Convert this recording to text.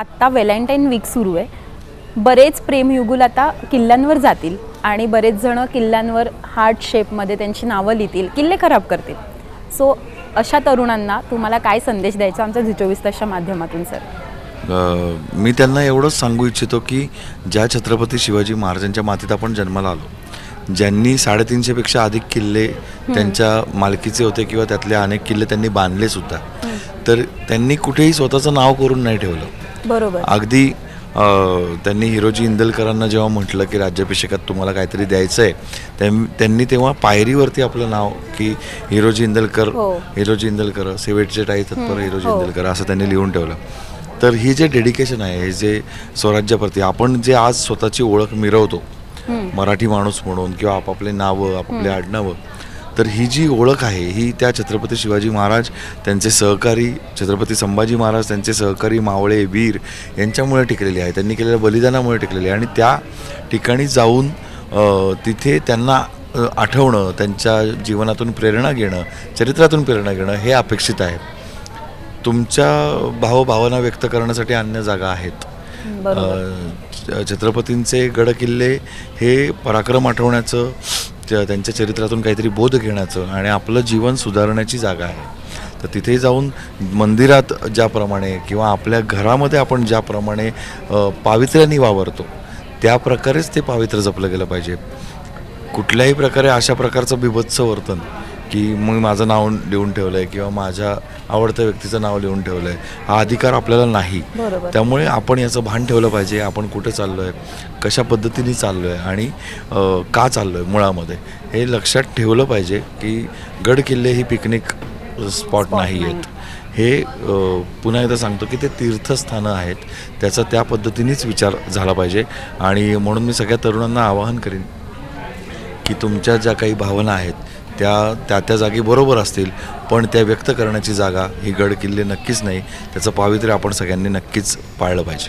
आत्ता Valentine weak सुरू आहे. बरेच प्रेमयुगुल आता किल्ल्यांवर जातील आणि बरेच जण किल्ल्यांवर हार्ट शेपमध्ये त्यांची नावं लिहितील किल्ले खराब करतील. सो अशा तरुणांना तुम्हाला काय संदेश द्यायचा आमच्या झी चोवीस तासच्या माध्यमातून सर? मी त्यांना एवढंच सांगू इच्छितो की ज्या छत्रपती शिवाजी महाराजांच्या मातीत आपण जन्माला आलो ज्यांनी साडेतीनशेपेक्षा अधिक किल्ले त्यांच्या मालकीचे होते किंवा त्यातले अनेक किल्ले त्यांनी बांधले सुद्धा तर त्यांनी कुठेही स्वतःचं नाव करून नाही ठेवलं. बरोबर अगदी त्यांनी हिरोजी इंदलकरांना जेव्हा म्हटलं की राज्याभिषेकात तुम्हाला काहीतरी द्यायचं आहे त्यां- त्यांनी तेव्हा पायरीवरती आपलं नाव की हिरोजी इंदलकर हो. हिरोजी इंदलकर सेवेटचे टाई तत्पर हिरोजी हो. इंदलकर असं त्यांनी लिहून ठेवलं तर ही जे डेडिकेशन आहे हे जे स्वराज्याप्रती आपण जे आज स्वतःची ओळख मिरवतो मराठी माणूस म्हणून किंवा आपापले नावं आपापले आडनावं तर ही जी ओळख आहे ही त्या छत्रपती शिवाजी महाराज त्यांचे सहकारी छत्रपती संभाजी महाराज त्यांचे सहकारी मावळे वीर यांच्यामुळे टिकलेली आहे त्यांनी केलेल्या बलिदानामुळे टिकलेली आहे आणि त्या ठिकाणी जाऊन तिथे त्यांना आठवणं त्यांच्या जीवनातून प्रेरणा घेणं चरित्रातून प्रेरणा घेणं हे अपेक्षित आहे. तुमच्या भावभावना व्यक्त करण्यासाठी अन्य जागा आहेत. छत्रपतींचे गड किल्ले हे पराक्रम आठवण्याचं त्यांच्या चरित्रातून काहीतरी बोध घेण्याचं आणि आपलं जीवन सुधारण्याची जागा आहे. तर तिथे जाऊन मंदिरात ज्याप्रमाणे किंवा आपल्या घरामध्ये आपण ज्याप्रमाणे पावित्र्याने वावरतो त्या प्रकारेच ते पावित्र्य जपलं गेलं पाहिजे. कुठल्याही प्रकारे अशा प्रकारचं बिभत्स वर्तन की मग माझं नाव लिहून ठेवलं आहे किंवा माझ्या आवडत्या व्यक्तीचं नाव लिहून ठेवलं आहे हा अधिकार आपल्याला नाही. त्यामुळे आपण याचं भान ठेवलं पाहिजे आपण कुठे चाललो आहे कशा पद्धतीने चाललो आहे आणि का चाललो आहे मुळामध्ये हे लक्षात ठेवलं पाहिजे की गड किल्ले ही पिकनिक स्पॉट नाही आहेत. हे पुन्हा एकदा सांगतो की ते तीर्थस्थानं आहेत त्याचा त्या पद्धतीनेच विचार झाला पाहिजे. आणि म्हणून मी सगळ्या तरुणांना आवाहन करीन की तुमच्या ज्या काही भावना आहेत त्या त्या त्या जागी बरोबर असतील पण त्या व्यक्त करण्याची जागा ही गड किल्ले नक्कीच नाही. त्याचं पावित्र्य आपण सगळ्यांनी नक्कीच पाळलं पाहिजे.